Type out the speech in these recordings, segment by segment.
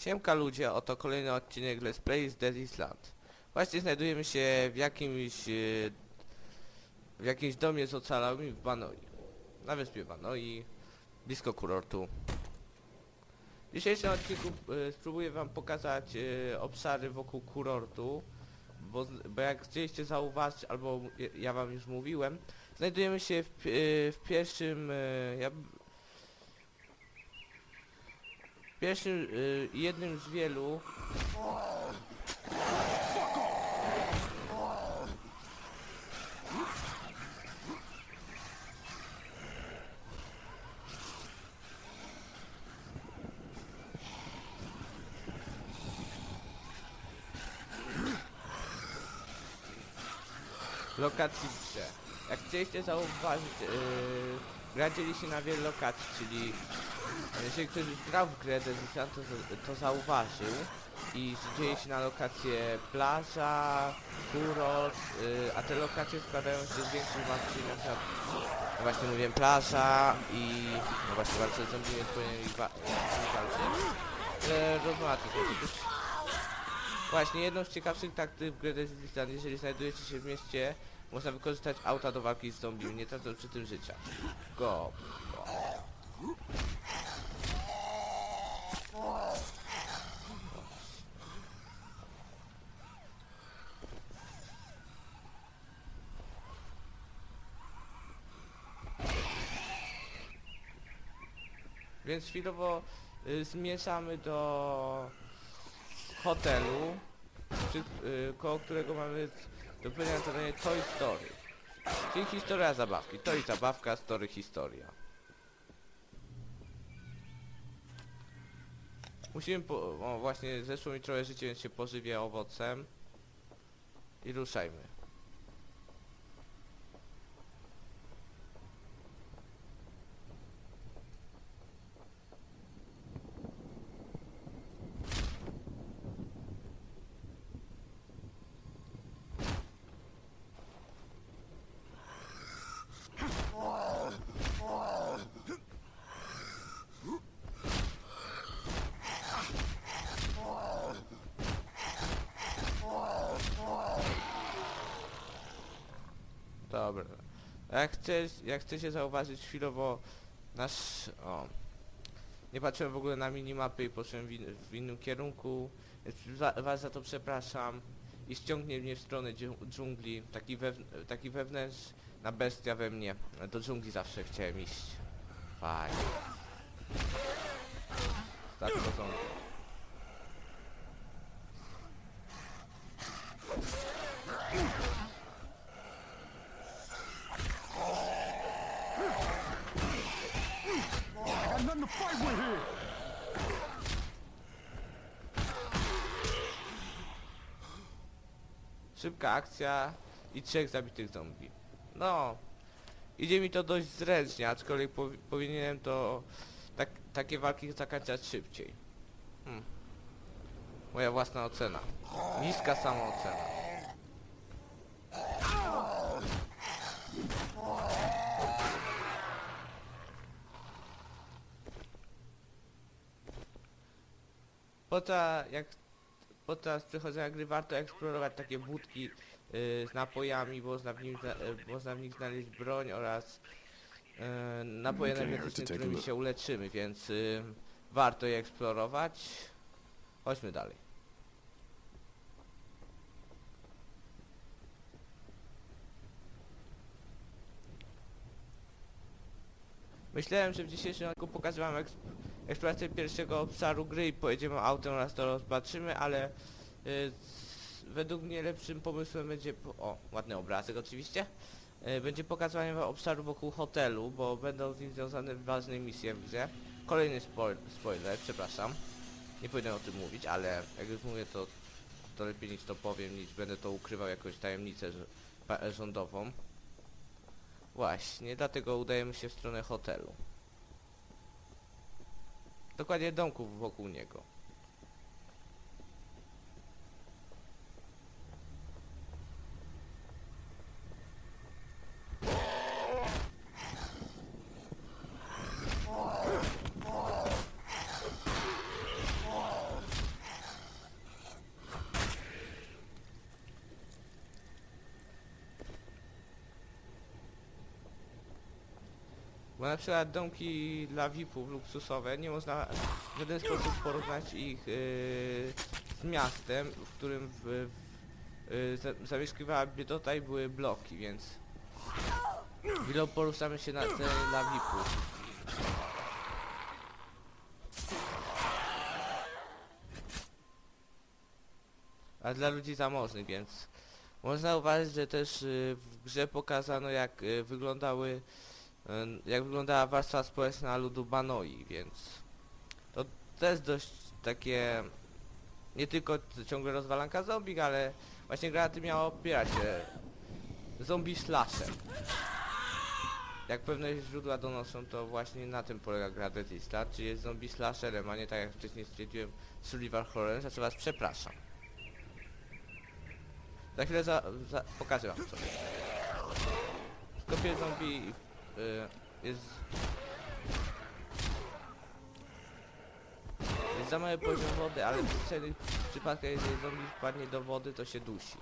Siemka ludzie, oto kolejny odcinek Let's Play z Dead Island. Właśnie znajdujemy się w jakimś... e, w jakimś domie z ocalałymi w Banoi. Na wyspie Banoi, blisko kurortu. W dzisiejszym odcinku e, spróbuję wam pokazać e, obszary wokół kurortu, bo, bo jak chcieliście zauważyć, albo ja- wam już mówiłem, znajdujemy się w, w pierwszym... Ja, Pierwszym, y, jednym z wielu lokacji grze. Jak chcieliście zauważyć, yy, się na wiele lokacji, czyli jeżeli ktoś już grał w grę Dead Island, to, to zauważył, i dzieje się na lokację plaża, kurort, yy, a te lokacje składają się z większych walk, na przykład, no właśnie mówiłem, plaża i, no właśnie walce z zombie, więc powinien ich wa ich walczyć. Ale rozmowa tylko Właśnie, jedną z ciekawszych taktyk w Dead Island, jeżeli znajdujecie się w mieście, można wykorzystać auta do walki z zombie, nie tracąc przy tym życia. Go. Więc chwilowo y, zmierzamy do hotelu, przy, y, koło którego mamy do zadanie Toy Story. Czyli historia zabawki. To i zabawka, story, historia. Musimy po... O, właśnie zeszło mi trochę życie, więc się pożywię owocem. I ruszajmy. Jak chcesz, jak chcecie zauważyć chwilowo nasz... O. Nie patrzyłem w ogóle na minimapy i poszedłem w, in, w innym kierunku. Za, was za to przepraszam. I ściągnie mnie w stronę dżu- dżungli. Taki, wewn, taki wewnętrzna bestia we mnie. Do dżungli zawsze chciałem iść. Fajnie. Tak to są. I got nothing to fight with here. Szybka akcja i trzech zabitych zombie. No, idzie mi to dość zręcznie, aczkolwiek powi powinienem to tak, takie walki zakończać szybciej. Hmm. Moja własna ocena. Niska samoocena. Podczas jak podczas przechodzenia gry warto eksplorować takie budki y, z napojami, bo można w, nim, zna- y, można w nich znaleźć broń oraz y, napoje energetyczne, którymi się uleczymy, więc y, warto je eksplorować. Chodźmy dalej. Myślałem, że w dzisiejszym odcinku pokażę wam eks eksplorację pierwszego obszaru gry i pojedziemy autem oraz to rozpatrzymy, ale y, według mnie lepszym pomysłem będzie... po- O, ładny obrazek oczywiście. Y, będzie pokazywanie wam obszaru wokół hotelu, bo będą z nim związane ważne misje w grze. Kolejny spoil spoiler, przepraszam. Nie powinienem o tym mówić, ale jak już mówię to, to lepiej niż to powiem, niż będę to ukrywał jakąś tajemnicę rządową. Właśnie, dlatego udajemy się w stronę hotelu. Dokładnie domków wokół niego. Przykład domki dla VIP-ów luksusowe nie można w żaden sposób porównać ich yy, z miastem, w którym w, yy, za- zamieszkiwała biedota i były bloki, więc Wilo poruszamy się na cenie dla VIP-ów. A dla ludzi zamożnych, więc można uważać, że też y, w grze pokazano jak y, wyglądały jak wyglądała warstwa społeczna ludu Banoi, więc to też dość takie nie tylko ciągle rozwalanka zombie, ale właśnie gra tym miała opierać się zombie slasher. Jak pewne źródła donoszą, to właśnie na tym polega gra Dead Island, czyli jest zombie slasherem, a nie tak jak wcześniej stwierdziłem survival horrorem, za co was przepraszam. Za chwilę za, za, pokażę wam coś. W kopie zombie y, jest... Jest za mały poziom wody, ale w specjalnych przypadkach, jeżeli zombie wpadnie do wody, to się dusi.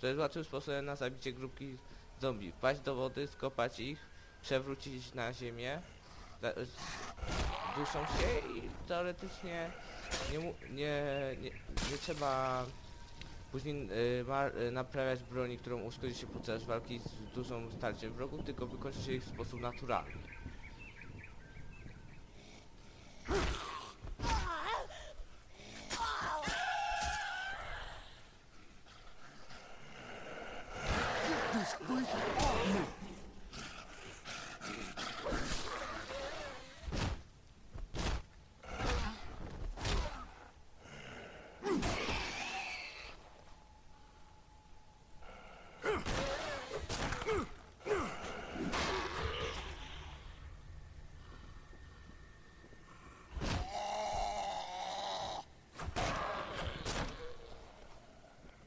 To jest łatwym sposobem na zabicie grupki zombie. Wpaść do wody, skopać ich, przewrócić na ziemię, duszą się i teoretycznie nie, nie, nie, nie trzeba później y, ma, y, naprawiać broni, którą uszkodzi się podczas walki z dużą starciem wrogów, tylko wykończy się ich w sposób naturalny. This freak off me.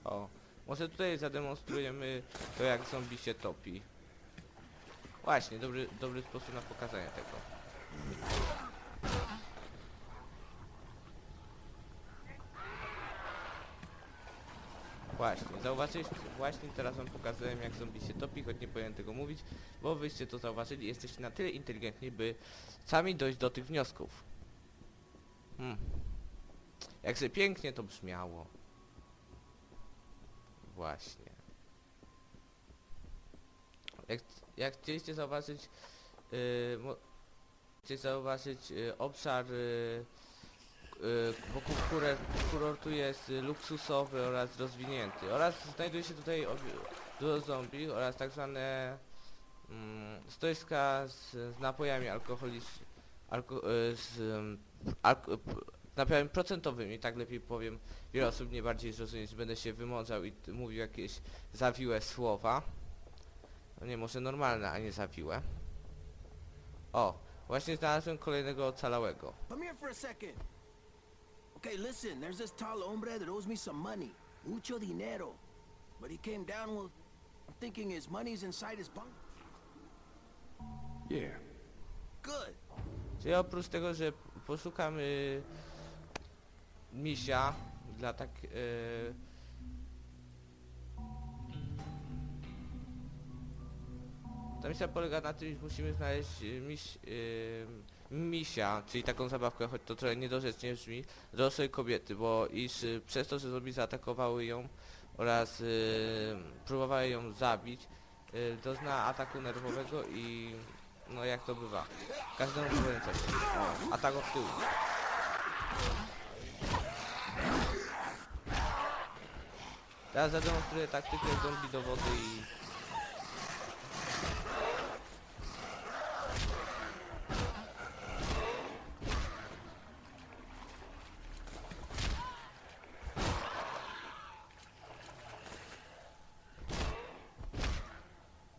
O, może tutaj zademonstrujemy to jak zombie się topi. Właśnie, dobry, dobry sposób na pokazanie tego. Właśnie, zauważyliście, właśnie teraz wam pokazałem jak zombie się topi, choć nie powinien tego mówić, bo wyście to zauważyli jesteście na tyle inteligentni, by sami dojść do tych wniosków. Hmm. Jakże pięknie to brzmiało. Właśnie. Jak, jak chcieliście zauważyć, yy, mo, chcieliście zauważyć yy, obszar yy, yy, wokół kuror, kurortu jest luksusowy oraz rozwinięty oraz znajduje się tutaj dużo zombie oraz tak zwane mm, stoiska z, z napojami alkoholicznymi alko, yy, z alko, p- napojami procentowymi, tak lepiej powiem wiele osób nie bardziej zrozumieć, będę się wymądzał i mówił jakieś zawiłe słowa. No nie, może normalne, a nie zawiłe. O, właśnie znalazłem kolejnego ocalałego. Come here for a second. Okay, listen, there's this tall hombre that owes me some money. Mucho dinero. But he came down, well, I'm thinking his money's inside his bunk. Yeah. Good. Czyli oprócz tego, że poszukamy misia dla tak... Yy, ta misja polega na tym, że musimy znaleźć yy, miś, yy, misia, czyli taką zabawkę, choć to trochę niedorzecznie brzmi, dorosłej kobiety, bo iż przez to, że zombie zaatakowały ją oraz yy, próbowały ją zabić, dozna ataku nerwowego i no jak to bywa. Każdemu powiem coś. Atak od tyłu. Teraz zademonstruję taktykę zombie do wody i...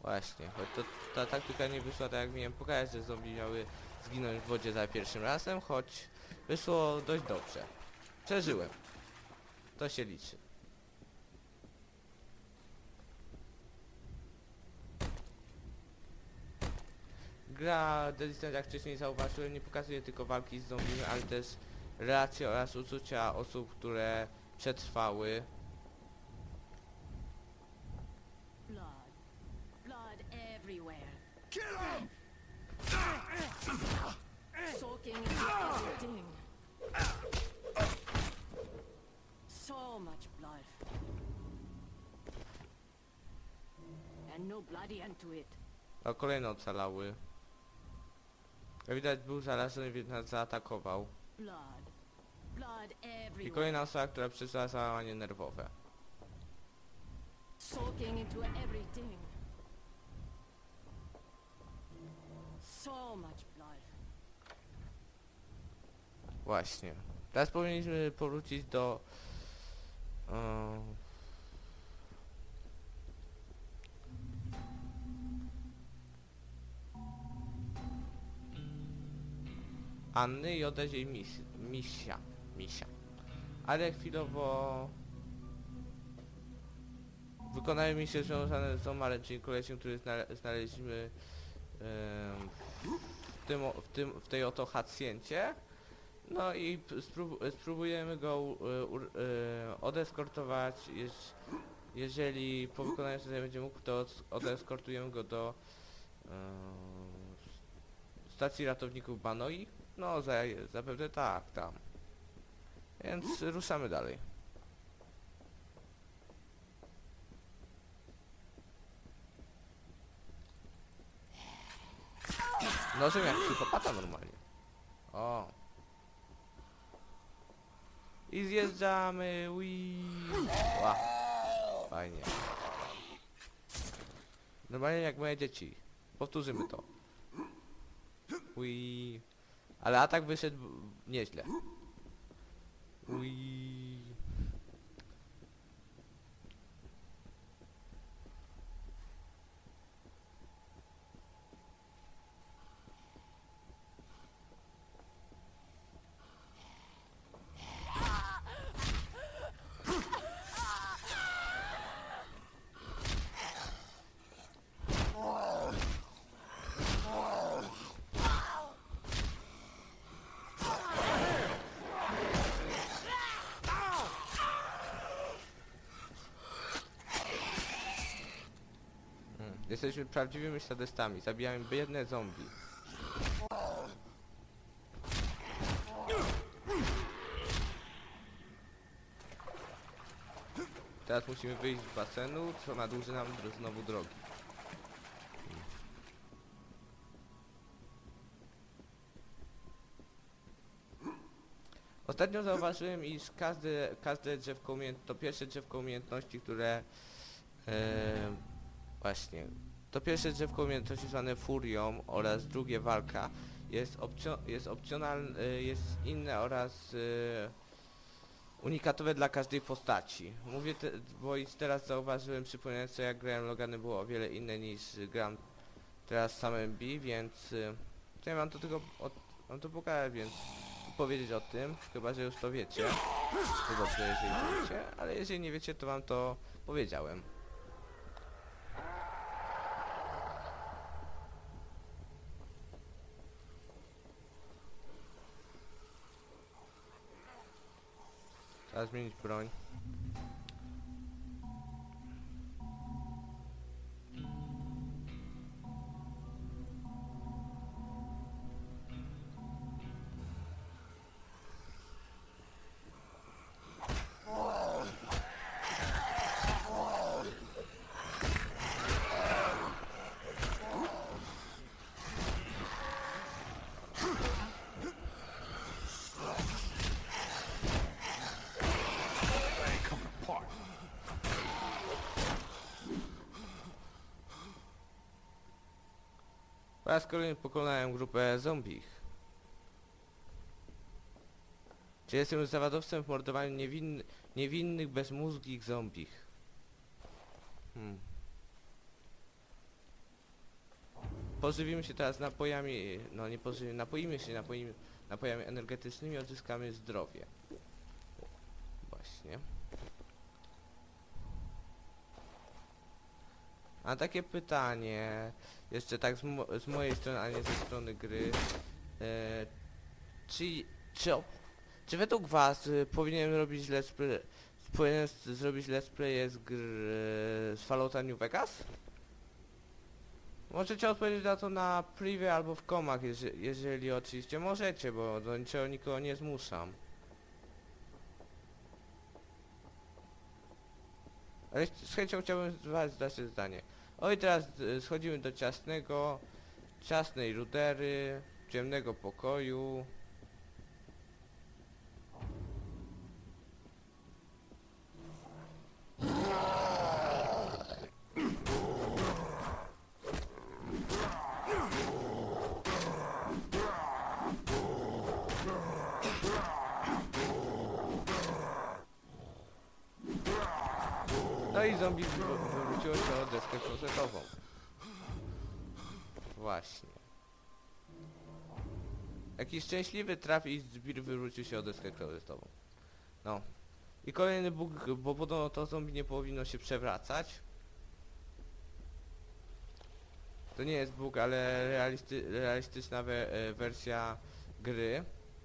Właśnie, choć to, ta taktyka nie wyszła tak jak miałem pokazać, że zombie miały zginąć w wodzie za pierwszym razem, choć wyszło dość dobrze. Przeżyłem. To się liczy. Gra Dead Island, jak wcześniej zauważyłem, nie pokazuje tylko walki z zombie, ale też relacje oraz uczucia osób, które przetrwały Blood. Blood everywhere. Kill him! soaking into everything. So much blood. And no bloody end to it. A kolejne ocalały. Jak widać był zarażony, więc nas zaatakował. Blood. Blood I everywhere. kolejna osoba, która przeżyła załamanie nerwowe. Soaking into everything. So much blood. Właśnie. Teraz powinniśmy powrócić do... e, Anny i oddać jej mis misia. Misia. Ale chwilowo... Wykonałem misję związane z Omarem, czyli kolesiem, który znale znaleźliśmy w, tym, w, tym, w tej oto hacjencie. No i spróbujemy go u- e, odeskortować. Jeż jeżeli po wykonaniu zadania będzie mógł, to od- odeskortujemy go do e, stacji ratowników Banoi. No za, zapewne tak, tam. Więc ruszamy dalej. Nożem jak psychopata normalnie. O. I zjeżdżamy, ui. Ła. Fajnie. Normalnie jak moje dzieci. Powtórzymy to. Ui. Ale atak wyszedł nieźle. Ui. Mm, Jesteśmy prawdziwymi sadystami. Zabijamy biedne zombie. Teraz musimy wyjść z basenu, co nadłuży nam znowu drogi. Ostatnio zauważyłem, iż każde, każde drzewko umiejętności, to pierwsze drzewko umiejętności, które e, właśnie, to pierwsze drzewko umiejętności zwane furią oraz drugie walka jest, opcio, jest opcjonalne, jest inne oraz e, unikatowe dla każdej postaci. Mówię, te, bo i teraz zauważyłem, przypominając sobie jak grałem Logany było o wiele inne niż gram teraz samym B, więc y, to ja mam to tylko od, mam to pokazać, więc powiedzieć o tym, chyba że już to wiecie. To dobrze, jeżeli wiecie, ale jeżeli nie wiecie, to wam to powiedziałem. Trzeba zmienić broń. Po raz kolejny pokonałem grupę zombich. Czy jestem zawodowcem w mordowaniu niewinny, niewinnych, bezmózgich zombich? Hmm. Pożywimy się teraz napojami, no nie pożywimy, napoimy się napoimy, napojami energetycznymi, odzyskamy zdrowie. Właśnie. A takie pytanie, jeszcze tak z, mo z mojej strony, a nie ze strony gry. E, czy, czy, czy według was y, powinienem robić let's play, zrobić let's play z gr, z Fallouta New Vegas? Możecie odpowiedzieć na to na privie albo w komach, jeżeli, oczywiście możecie, bo do niczego nikogo nie zmuszam. Ale z chęcią chciałbym z was zdać zdanie. Oj, teraz y, schodzimy do ciasnego, ciasnej rudery, ciemnego pokoju. No i zombie klozetową. Właśnie. Jakiś szczęśliwy traf i zbir wywrócił się o deskę klozetową. No. I kolejny bóg, bo podobno to zombie nie powinno się przewracać. To nie jest bóg, ale realisty, realistyczna we, e, wersja gry.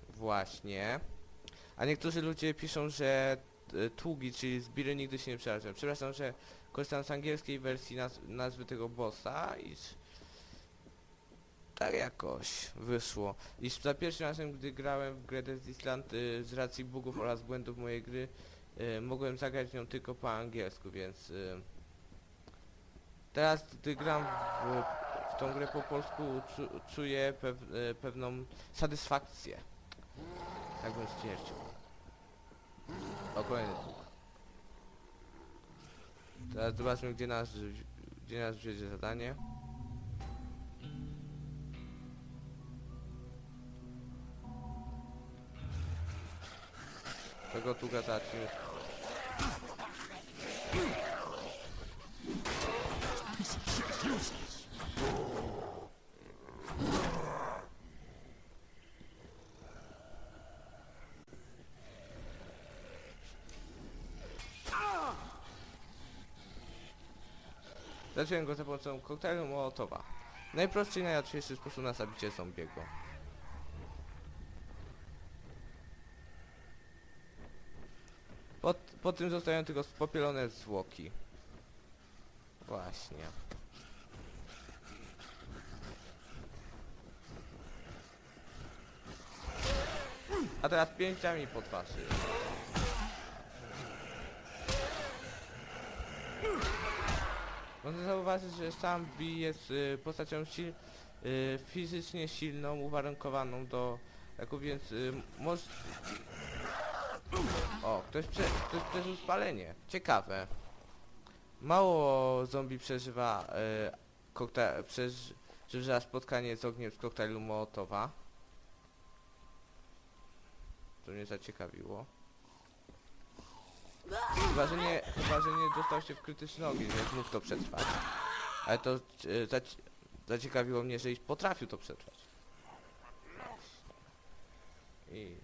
Właśnie. A niektórzy ludzie piszą, że e, tługi, czyli zbiry nigdy się nie przewracają. Przepraszam, że korzystam z angielskiej wersji naz nazwy tego bossa i tak jakoś wyszło. I za pierwszym razem, gdy grałem w grę Dead Island y, z racji bugów oraz błędów mojej gry, y, mogłem zagrać nią tylko po angielsku, więc y, teraz gdy gram w, w tą grę po polsku czu, czuję pew, y, pewną satysfakcję. Tak bym stwierdził. O kolejny. Teraz zobaczmy gdzie nas gdzie nas wjedzie zadanie. Tego tu zacznijmy. Zacząłem go za pomocą koktajlu Mołotowa. Najprostszy i najłatwiejszy sposób na zabicie zombiego. Po, po tym zostają tylko spopielone zwłoki. Właśnie. A teraz pięściami po twarzy. Można zauważyć, że sam B jest y, postacią sil, y, fizycznie silną, uwarunkowaną do taką więc y. O, ktoś, prze, ktoś przeżył spalenie. Ciekawe. Mało zombie przeżywa y, koktajl, przeżywa spotkanie z ogniem z koktajlu Mołotowa. To mnie zaciekawiło. Chyba, że nie, chyba, że nie dostał się w krytyczny ogień, więc mógł to przetrwać. Ale to e, zaci zaciekawiło mnie, że potrafił to przetrwać. I...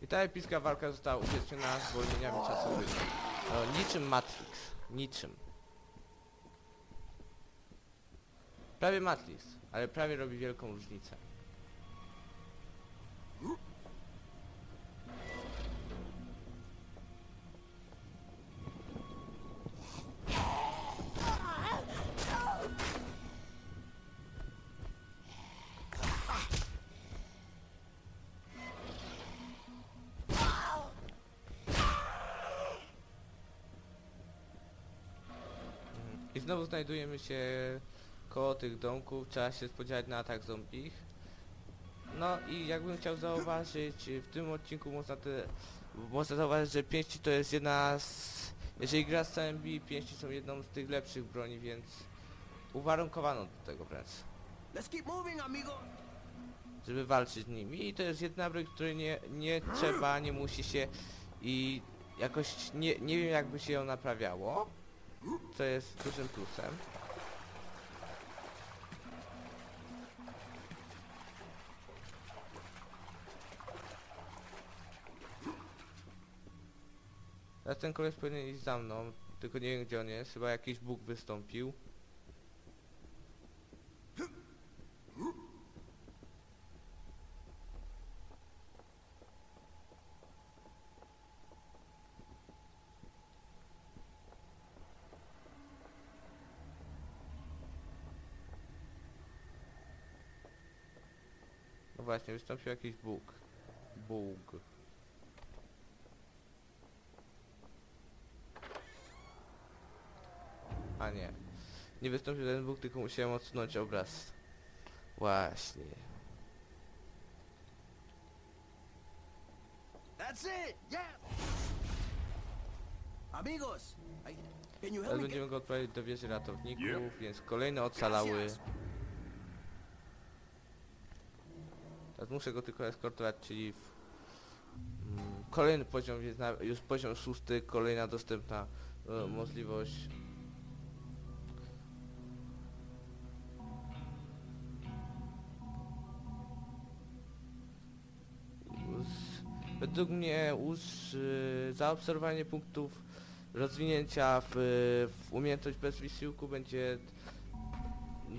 I ta epicka walka została uświadczona zwolnieniami czasowymi. No, niczym Matrix. Niczym. Prawie Matrix, ale prawie robi wielką różnicę. Znowu znajdujemy się koło tych domków, trzeba się spodziewać na atak zombich. No i jakbym chciał zauważyć, w tym odcinku można te, można zauważyć, że pięści to jest jedna z... Jeżeli gra z CMB, pięści są jedną z tych lepszych broni, więc uwarunkowano do tego amigo. żeby walczyć z nimi. I to jest jedna broń, której nie, nie trzeba, nie musi się i jakoś nie, nie wiem jakby się ją naprawiało, co jest dużym plusem. Teraz ten koleś powinien iść za mną, tylko nie wiem gdzie on jest, chyba jakiś bóg wystąpił. Właśnie, wystąpił jakiś bóg. Bóg. A nie. Nie wystąpił ten bóg, tylko musiałem odsunąć obraz. Właśnie. That's it! Yeah! Amigos! I, can you help Teraz me będziemy go odprawić do wieży ratowników, więc kolejne ocalały. Teraz muszę go tylko eskortować, czyli w, mm, kolejny poziom jest na, już poziom szósty, kolejna dostępna e, możliwość. Według mnie już y, zaobserwowanie punktów rozwinięcia w, w umiejętność bez wysiłku będzie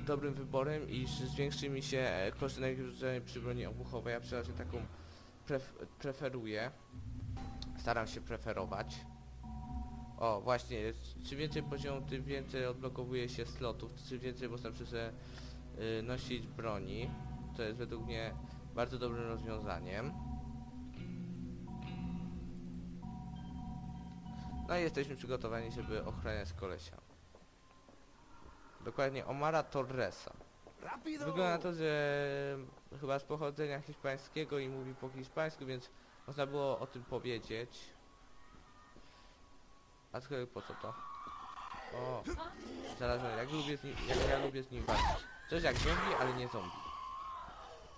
dobrym wyborem, iż zwiększy mi się e, koszty najwyżej przy broni obuchowej. Ja przeważnie taką pref preferuję. Staram się preferować. O, właśnie, czym więcej poziomów, tym więcej odblokowuje się slotów, czym więcej można sobie y, nosić broni. To jest według mnie bardzo dobrym rozwiązaniem. No i jesteśmy przygotowani, żeby ochraniać kolesia. Dokładnie Omara Torresa. Wygląda na to, że chyba z pochodzenia hiszpańskiego i mówi po hiszpańsku, więc można było o tym powiedzieć. A tylko po co to? O, zarażony. Jak, lubię z nim, jak ja lubię z nim walczyć. Coś jak zombie, ale nie zombie.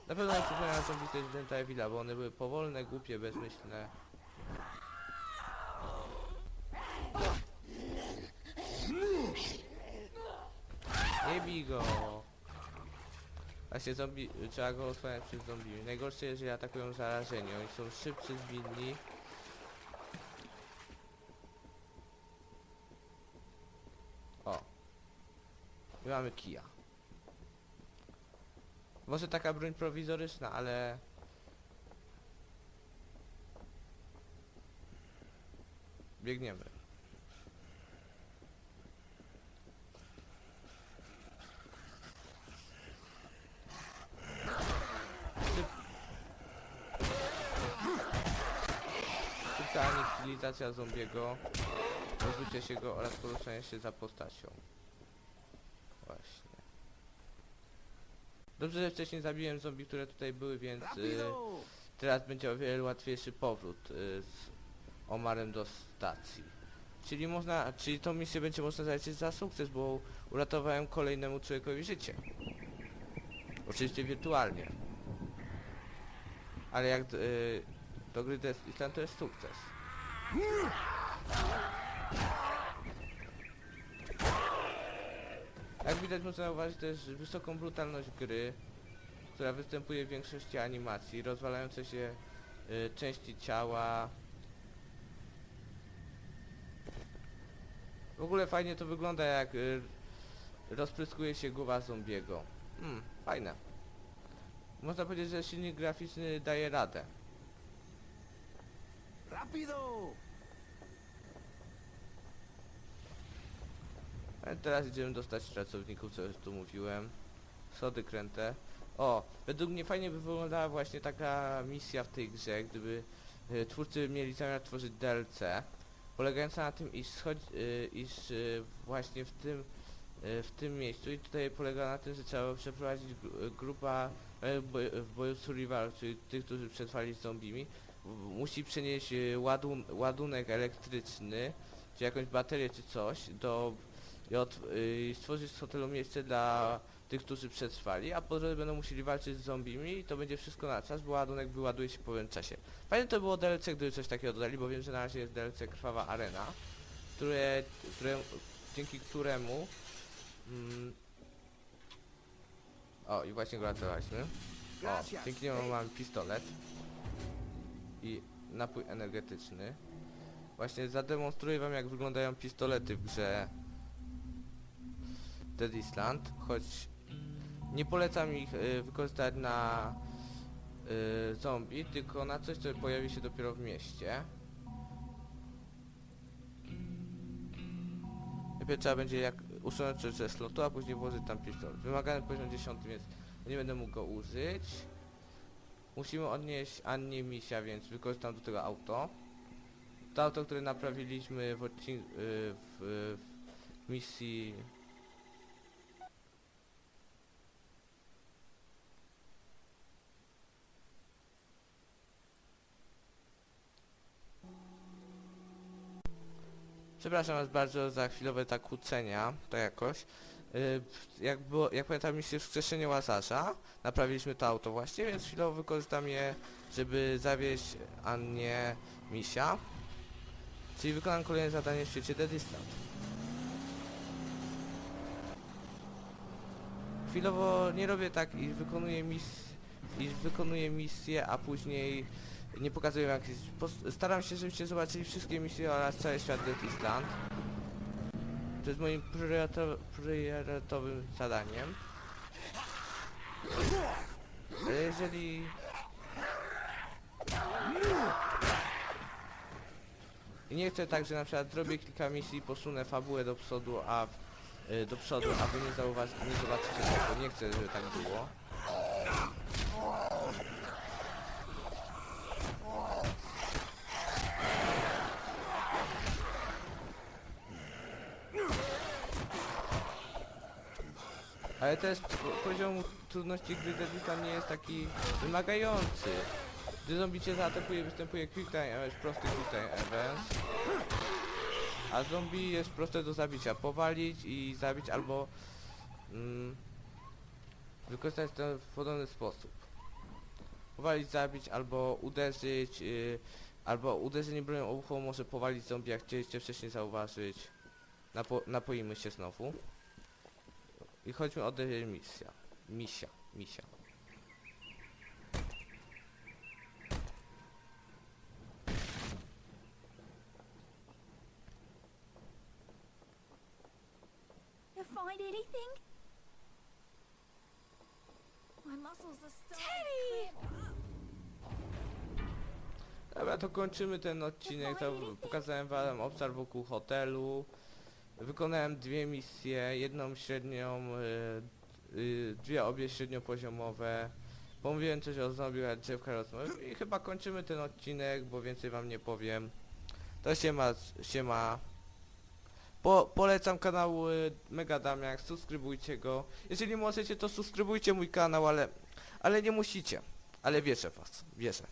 Na pewno nie przypominam zombie z Residenta Evila, bo one były powolne, głupie, bezmyślne. Nie bij go! Właśnie zombie, trzeba go osłaniać przed zombie. Najgorsze jest, że atakują zarażeni. Oni są szybcy, zwinni. O. I mamy kija. Może taka broń prowizoryczna, ale... Biegniemy. Szybka anihilacja zombiego, pozbycie się go oraz poruszanie się za postacią. Właśnie. Dobrze, że wcześniej zabiłem zombie, które tutaj były, więc y, teraz będzie o wiele łatwiejszy powrót y, z Omarem do stacji. Czyli można, czyli tą misję będzie można zaliczyć za sukces, bo uratowałem kolejnemu człowiekowi życie. Oczywiście wirtualnie. Ale jak y, do gry Death Island to jest sukces. Jak widać można zauważyć też wysoką brutalność gry, która występuje w większości animacji, rozwalające się y, części ciała. W ogóle fajnie to wygląda jak y, rozpryskuje się głowa zombiego. Hmm, fajne. Można powiedzieć, że silnik graficzny daje radę. Rápido! Teraz idziemy dostać pracowników, co już tu mówiłem. Schody kręte. O, według mnie fajnie by wyglądała właśnie taka misja w tej grze, gdyby y, twórcy mieli zamiar tworzyć DLC, polegająca na tym, iż, schodzi, y, iż y, właśnie w tym y, w tym miejscu i tutaj polega na tym, że trzeba przeprowadzić gru- grupa w boju- survival, czyli tych, którzy przetrwali z zombimi, musi przenieść y, ładun ładunek elektryczny, czy jakąś baterię czy coś do i od, y, stworzyć z hotelu miejsce dla tych, którzy przetrwali, a po drodze będą musieli walczyć z zombimi i to będzie wszystko na czas, bo ładunek wyładuje się po pewnym czasie. Fajnie to było DLC, gdyby coś takiego dodali, bo wiem, że na razie jest DLC Krwawa Arena, które, które, dzięki któremu mm, o i właśnie go ratowaliśmy. O, dzięki niemu mamy pistolet i napój energetyczny. Właśnie zademonstruję wam jak wyglądają pistolety w grze Dead Island, choć nie polecam ich y, wykorzystać na y, zombie, tylko na coś, co pojawi się dopiero w mieście. Najpierw trzeba będzie jak usunąć rzecz ze slotu, a później włożyć tam pistolet. Wymagany poziom 10, więc nie będę mógł go użyć. Musimy odnieść Annie Misia, więc wykorzystam do tego auto. To auto, które naprawiliśmy w odcinku w, w misji Przepraszam was bardzo za chwilowe zakłócenia, to jakoś. Yy, jak, było, jak pamiętam misję wskrzeszenie Łazarza, naprawiliśmy to auto właśnie, więc chwilowo wykorzystam je, żeby zawieźć Annie Misia. Czyli wykonam kolejne zadanie w świecie Dead Island. Chwilowo nie robię tak, iż wykonuję mis iż wykonuję misję, a później nie pokazuję jak jest. Pos- Staram się, żebyście zobaczyli wszystkie misje oraz cały świat Dead Island. To jest moim priorytetowym zadaniem. Ale jeżeli... I nie chcę tak, że na przykład zrobię kilka misji i posunę fabułę do przodu, a y, do przodu, a wy nie zauważ, nie zobaczycie tego. Nie chcę, żeby tak było. Ale też po- poziom trudności gry Dead Island nie jest taki wymagający. Gdy zombie cię zaatakuje, występuje quick time event, prosty quick time event. A zombie jest proste do zabicia. Powalić i zabić albo mm, wykorzystać to w podobny sposób. Powalić, zabić albo uderzyć, yy, albo uderzenie bronią obuchową może powalić zombie, jak chcieliście wcześniej zauważyć. Napo napoimy się znowu. I chodźmy o D misja. Misia, misia. You find anything? My muscles are Teddy! Dobra, to kończymy ten odcinek. To pokazałem wam obszar wokół hotelu. Wykonałem dwie misje, jedną średnią, y, y, dwie obie średniopoziomowe. Pomówiłem coś o zombie, drzewka rozmowy i chyba kończymy ten odcinek, bo więcej wam nie powiem. To się ma, się ma. Po, polecam kanał y, Mega Damiak, subskrybujcie go. Jeżeli możecie, to subskrybujcie mój kanał, ale, ale nie musicie. Ale wierzę w was, wierzę.